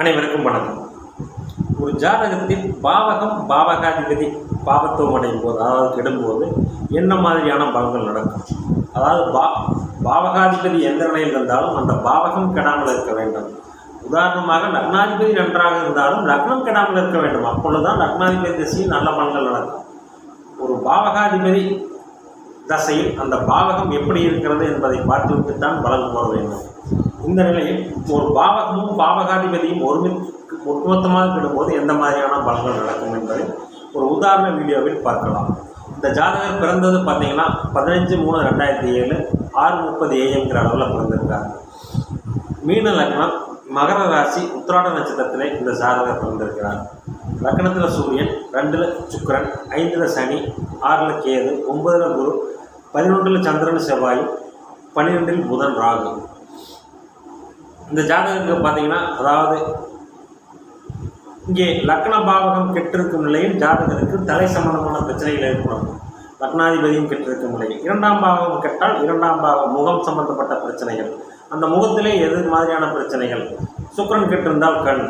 அனைவருக்கும் வணக்கம். ஒரு ஜாதகத்தில் பாவகம் பாவகாதிபதி பாவத்துவம் அடையும் போது அதாவது கெடும்போது என்ன மாதிரியான பலன்கள் நடக்கும்? அதாவது பா பாவகாதிபதி எந்த நிலையில் இருந்தாலும் அந்த பாவகம் கெடாமல் இருக்க வேண்டும். உதாரணமாக லக்னாதிபதி நன்றாக இருந்தாலும் லக்னம் கெடாமல் இருக்க வேண்டும். அப்பொழுதுதான் லக்னாதிபதி திசையில் நல்ல பலன்கள் நடக்கும். ஒரு பாவகாதிபதி தசையில் அந்த பாவகம் எப்படி இருக்கிறது என்பதை பார்த்துவிட்டு தான் பலன் போட வேண்டும். இந்த நிலையில் ஒரு பாவகமும் பாவகாதிபதியும் ஒருமி ஒட்டுமொத்தமாக விடும்போது எந்த மாதிரியான பலன்கள் நடக்கும் என்பதை ஒரு உதாரண வீடியோவில் பார்க்கலாம். இந்த ஜாதகர் பிறந்தது பார்த்தீங்கன்னா பதினஞ்சு மூணு ரெண்டாயிரத்தி ஏழு ஆறு முப்பது ஏஎம்ங்கிற அளவில் பிறந்திருக்காங்க மீன லக்னம் மகர ராசி உத்திராட நட்சத்திரத்திலே இந்த ஜாதகர் பிறந்திருக்கிறார். லக்னத்தில் சூரியன் ரெண்டில் சுக்கரன் ஐந்தில் சனி ஆறில் கேது ஒன்பதில் குரு பதினொன்றில் சந்திரன் செவ்வாய் பன்னிரெண்டில் புதன் ராகு. இந்த ஜாதகத்துக்கு பார்த்தீங்கன்னா அதாவது இங்கே லக்ன பாவகம் கெட்டிருக்கும் நிலையில் ஜாதகருக்கு தலை சம்பந்தமான பிரச்சனைகள் ஏற்படும். லக்னாதிபதியும் கெட்டிருக்கும் நிலையில். இரண்டாம் பாவகம் கெட்டால் இரண்டாம் பாவம் முகம் சம்பந்தப்பட்ட பிரச்சனைகள். அந்த முகத்திலே எது மாதிரியான பிரச்சனைகள்? சுக்கரன் கெட்டிருந்தால் கண்.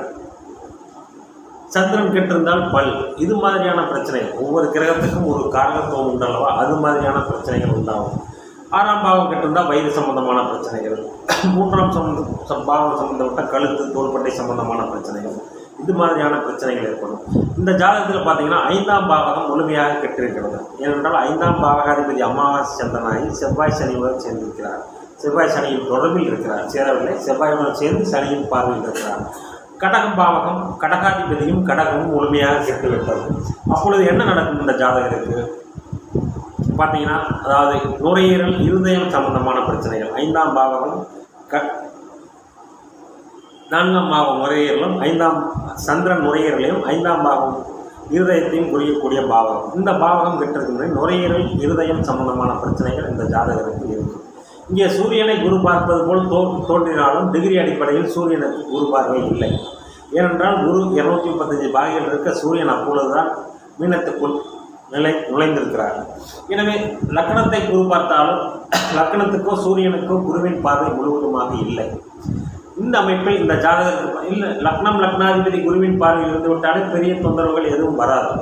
சந்திரன் கெட்டிருந்தால் பல். இது மாதிரியான பிரச்சனைகள். ஒவ்வொரு கிரகத்துக்கும் ஒரு காரகத்துவம் உண்டல்லவா அது மாதிரியான பிரச்சனைகள் உண்டாகும். ஆறாம் பாவம் கட்டிருந்தால் வயிறு சம்பந்தமான பிரச்சனைகள். மூன்றாம் சம்பந்த பாவம் சம்பந்தப்பட்ட கழுத்து தோள்பட்டை சம்பந்தமான பிரச்சனைகள். இது மாதிரியான பிரச்சனைகள் ஏற்படும். இந்த ஜாதகத்தில் பார்த்தீங்கன்னா ஐந்தாம் பாவகம் முழுமையாக கெட்டிருக்கிறது. ஏனென்றால் ஐந்தாம் பாவகாதிபதி அமாவாசை சந்திரனாகி செவ்வாய் சனியுடன் சேர்ந்திருக்கிறார். செவ்வாய் சனியின் தொடர்பில் இருக்கிறார். சேரவில்லை. செவ்வாயுடன் சேர்ந்து சனியின் பார்வையில் இருக்கிறார். கடகம் பாவகம் கடகாதிபதியும் கடகமும் முழுமையாக கெட்டுவிட்டது. அப்பொழுது என்ன நடக்கும் இந்த ஜாதகத்துக்கு பார்த்தீங்கன்னா அதாவது நுரையீரல் இருதயம் சம்பந்தமான பிரச்சனைகள். ஐந்தாம் பாவகம் க நான்காம் பாவம் நுரையீரலும் ஐந்தாம் சந்திரன் நுரையீரலையும் ஐந்தாம் பாவம் இருதயத்தையும் குறியக்கூடிய பாவகம். இந்த பாவகம் கெட்டிருக்கின்ற நுரையீரல் இருதயம் சம்பந்தமான பிரச்சனைகள் இந்த ஜாதகருக்கு இருக்கும் இங்கே சூரியனை குரு பார்ப்பது போல் தோ தோன்றினாலும் டிகிரி அடிப்படையில் சூரியனுக்கு குரு பார்வை இல்லை. ஏனென்றால் குரு இருநூத்தி முப்பத்தஞ்சு பாகையில் இருக்க சூரியன் அப்பொழுதுதான் மீனத்துக்குள் நிலை நுழைந்திருக்கிறார் எனவே லக்னத்தை குரு பார்த்தாலும் லக்னத்துக்கோ சூரியனுக்கோ குருவின் பாதை முழுவதுமாக இல்லை. இந்த அமைப்பில் இந்த ஜாதகத்தில் இல்லை லக்னம் லக்னாதிபதி குருவின் பார்வையில் இருந்து விட்டாலே பெரிய தொந்தரவுகள் எதுவும் வராது.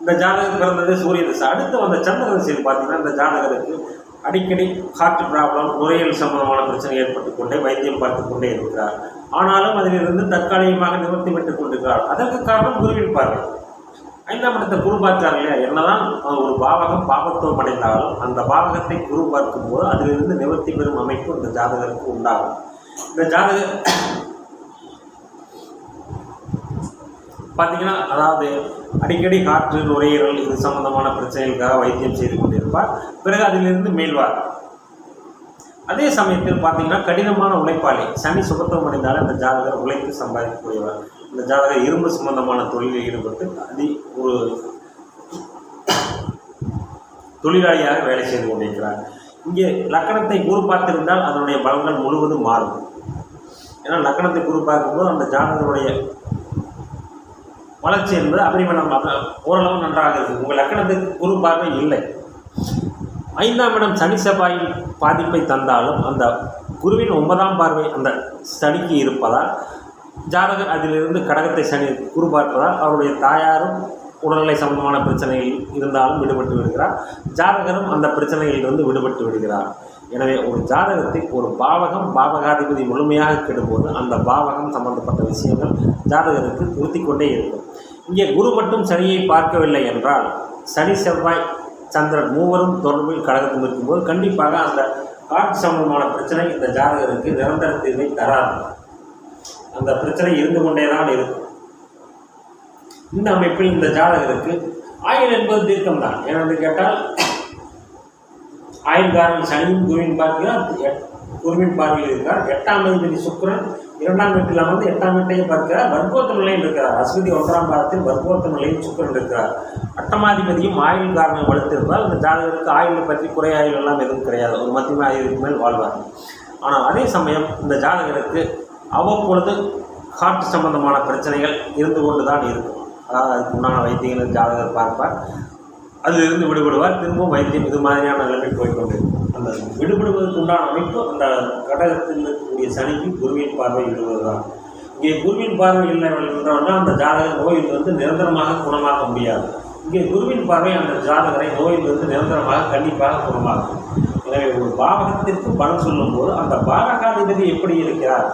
இந்த ஜாதகம் பிறந்தது சூரிய திசை. அடுத்து வந்த சந்திர திசையில் பார்த்தீங்கன்னா இந்த ஜாதகருக்கு அடிக்கடி ஹார்ட் ப்ராப்ளம் நுரையீரல் சம்பந்தமான பிரச்சனை ஏற்பட்டு கொண்டே வைத்தியம் பார்த்து கொண்டே இருக்கிறார். ஆனாலும் அதிலிருந்து தற்காலிகமாக நிவர்த்தி பெற்றுக் கொண்டிருக்கிறார். அதற்கு காரணம் குருவின் பார்வை. ஐந்தாம் இடத்தை குரு பார்க்கிறார் இல்லையா? என்னதான் ஒரு பாவகம் பாவத்துவம் அடைந்தாலும் அந்த பாவகத்தை குரு பார்க்கும் போது அதிலிருந்து நிவர்த்தி பெறும் அமைப்பு இந்த ஜாதகருக்கு உண்டாகும். இந்த ஜாதக பார்த்தீங்கன்னா அதாவது அடிக்கடி காற்று நுரையீரல் இது சம்பந்தமான பிரச்சனைகளுக்காக வைத்தியம் செய்து கொண்டிருப்பார். பிறகு அதிலிருந்து மீள்வார் அதே சமயத்தில் பார்த்தீங்கன்னா கடினமான உழைப்பாளி சனி சுகத்துவம் அடைந்தாலும் அந்த ஜாதகர் உழைத்து சம்பாதிக்கக்கூடியவர். இந்த ஜாதகம் இரும்பு சம்பந்தமான தொழிலில் ஈடுபட்டு அதி ஒரு தொழிலாளியாக வேலை செய்து கொண்டிருக்கிறார். இங்கே லக்கணத்தை குரு பார்த்திருந்தால் அதனுடைய பலன்கள் முழுவதும் மாறும். ஏன்னா லக்கணத்தை குரு பார்க்கும்போது அந்த ஜாதகருடைய வளர்ச்சி என்பது அபரிமணம் ஓரளவு நன்றாக இருக்குது உங்கள் லக்கணத்துக்கு குரு பார்வை இல்லை. ஐந்தாம் இடம் சனி செவ்வாயின் பாதிப்பை தந்தாலும் அந்த குருவின் ஒன்பதாம் பார்வை அந்த சனிக்கு இருப்பதால் ஜாதகர் அதிலிருந்து கடகத்தை சனி குரு பார்ப்பதால் அவருடைய தாயாரும் உடல்நிலை சம்பந்தமான பிரச்சனையில் இருந்தாலும் விடுபட்டு விடுகிறார். ஜாதகரும் அந்த பிரச்சனையிலிருந்து விடுபட்டு விடுகிறார். எனவே ஒரு ஜாதகத்தில் ஒரு பாவகம் பாவகாதிபதி முழுமையாக கெடும்போது அந்த பாவகம் சம்பந்தப்பட்ட விஷயங்கள் ஜாதகருக்கு உறுத்தி கொண்டே இருக்கும். இங்கே குரு மட்டும் சனியை பார்க்கவில்லை என்றால் சனி செவ்வாய் சந்திரன் மூவரும் தொடர்பில் கழகத்தில் இருக்கும்போது கண்டிப்பாக அந்த காற்று சம்பந்தமான பிரச்சனை இந்த ஜாதகருக்கு நிரந்தர தீர்வை தராது. அந்த பிரச்சனை இருந்து கொண்டே தான் இருக்கும். இந்த அமைப்பில் இந்த ஜாதகருக்கு ஆயுள் என்பது தீர்க்கம் தான் ஏனென்று கேட்டால் ஆயுள்காரன் சனியும் குருவின் பார்க்கிறார் குருவின் பார்வையில் இருக்கிறார் எட்டாம் அதிபதி சுக்கிரன் இரண்டாம் வீட்டில் அமர்ந்து எட்டாம் வீட்டையும் பார்க்கிறார். வர்க்கோத்த நிலையில் இருக்கிறார். அஸ்வதி ஒன்றாம் பாதத்தில் வர்க்கோத்த நிலையில் சுக்கிரன் இருக்கிறார். அட்டமாதிபதியும் ஆயுள் காரணம் வலுத்திருந்தால் இந்த ஜாதகருக்கு ஆயுளை பற்றி குறை ஆயுள் எல்லாம் எதுவும் கிடையாது. ஒரு மத்தியம ஆயுளுக்கு மேல் வாழ்வார். ஆனால் அதே சமயம் இந்த ஜாதகருக்கு அவ்வப்பொழுது ஹார்ட் சம்பந்தமான பிரச்சனைகள் இருந்து கொண்டு தான் இருக்கும். அதாவது அதுக்கு உண்டான வைத்தியங்கள் ஜாதகர் பார்ப்பார். அதிலிருந்து விடுபடுவார். திரும்பவும் வைத்தியம் இது மாதிரியான நிலைமை போய்கொண்டு அந்த விடுபடுவதற்கு உண்டான அமைப்பு அந்த கடகத்தில் இருக்கக்கூடிய சனிக்கு குருவின் பார்வை விடுவதுதான். இங்கே குருவின் பார்வை இல்லை என்றால் அந்த ஜாதக நோயில் வந்து நிரந்தரமாக குணமாக முடியாது. இங்கே குருவின் பார்வை அந்த ஜாதகரை நோயிலிருந்து நிரந்தரமாக கண்டிப்பாக குணமாகும் எனவே ஒரு பாவகத்திற்கு பலன் சொல்லும்போது அந்த பாவகாதிபதி எப்படி இருக்கிறார்?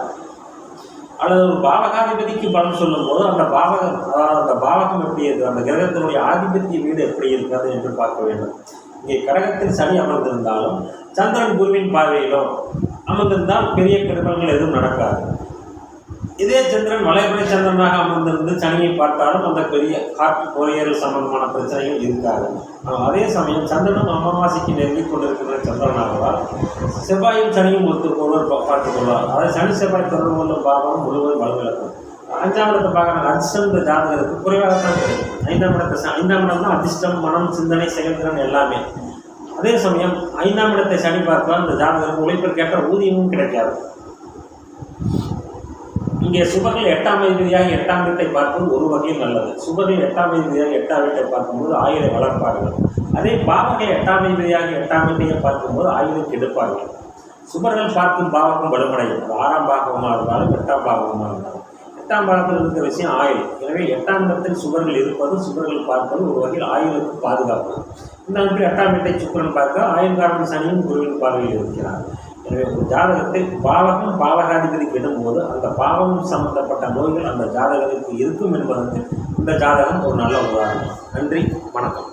அல்லது ஒரு பாவகாதிபதிக்கு பலன் சொல்லும்போது அந்த பாவகம் அதாவது அந்த பாவகம் எப்படி இருக்குது அந்த கிரகத்தினுடைய ஆதிபத்திய வீடு எப்படி இருக்கிறது என்று பார்க்க வேண்டும். இங்கே கடகத்தில் சனி அமர்ந்திருந்தாலும் சந்திரன் குருவின் பார்வையிலும் அமர்ந்திருந்தால் பெரிய கிரகங்கள் எதுவும் நடக்காது. இதே சந்திரன் வளையப்படை சந்திரனாக அமர்ந்திருந்து சனியை பார்த்தாலும் அந்த பெரிய காற்று பொறியியல் சம்பந்தமான பிரச்சனைகள் இருக்காது. ஆனால் அதே சமயம் சந்திரனும் அமாவாசைக்கு நெருங்கி கொண்டிருக்கிற சந்திரனாகவால் செவ்வாயும் சனியும் ஒத்து ஒருவர் பார்த்துக் கொள்வார். அதாவது சனி செவ்வாய் தொடர்பு கொள்ளும் பாவம் முழுவதும் வலுவிழக்கும் அஞ்சாம் இடத்தை பார்க்குறாங்க அதிர்ஷ்டம் இந்த ஜாதகருக்கு குறைவாகத்தான் கிடைக்கும் ஐந்தாம் இடத்தை ச- ஐந்தாம் இடம் தான் அதிர்ஷ்டம் மனம் சிந்தனை செயல்திறன் எல்லாமே. அதே சமயம் ஐந்தாம் இடத்தை சனி பார்த்தால் இந்த ஜாதகருக்கு உழைப்பிற்கேற்ற ஊதியமும் கிடைக்காது. இங்கே சுபர்கள் எட்டாம் அதிபதியாக எட்டாம் வீட்டை பார்ப்பது ஒரு வகையில் நல்லது. சுபர்கள் எட்டாம் அதிபதியாக எட்டாம் வீட்டை பார்க்கும்போது ஆயுத வளர்ப்பார்கள் அதே பாவங்கள் எட்டாம் அதிபதியாக எட்டாம் வீட்டையை பார்க்கும்போது ஆயுதம் கெடுப்பார்கள் சுபர்கள் பார்க்கும் பாவகம் வலுமடையும். ஆறாம் பாகமாக இருந்தாலும் எட்டாம் பாகமாக இருந்தாலும். எட்டாம் பாகத்தில் இருக்கிற விஷயம் ஆயுள் எனவே எட்டாம் இடத்தில் சுபர்கள் இருப்பது சுபர்கள் பார்ப்பது ஒரு வகையில் ஆயுளுக்கு பாதுகாப்பு. இந்த அமைப்பில் எட்டாம் வீட்டை சுக்கரன் பார்க்க ஆயுள் காரணம் சனியும் குருவின் பார்வையில் இருக்கிறார். ஜாதகத்தை பாவகம் பாவகாதிபதிக்கு விடும்போது அந்த பாவம் சம்பந்தப்பட்ட நோய்கள் அந்த ஜாதகத்திற்கு இருக்கும் என்பதற்கு இந்த ஜாதகம் ஒரு நல்ல உதாரணம். நன்றி வணக்கம்.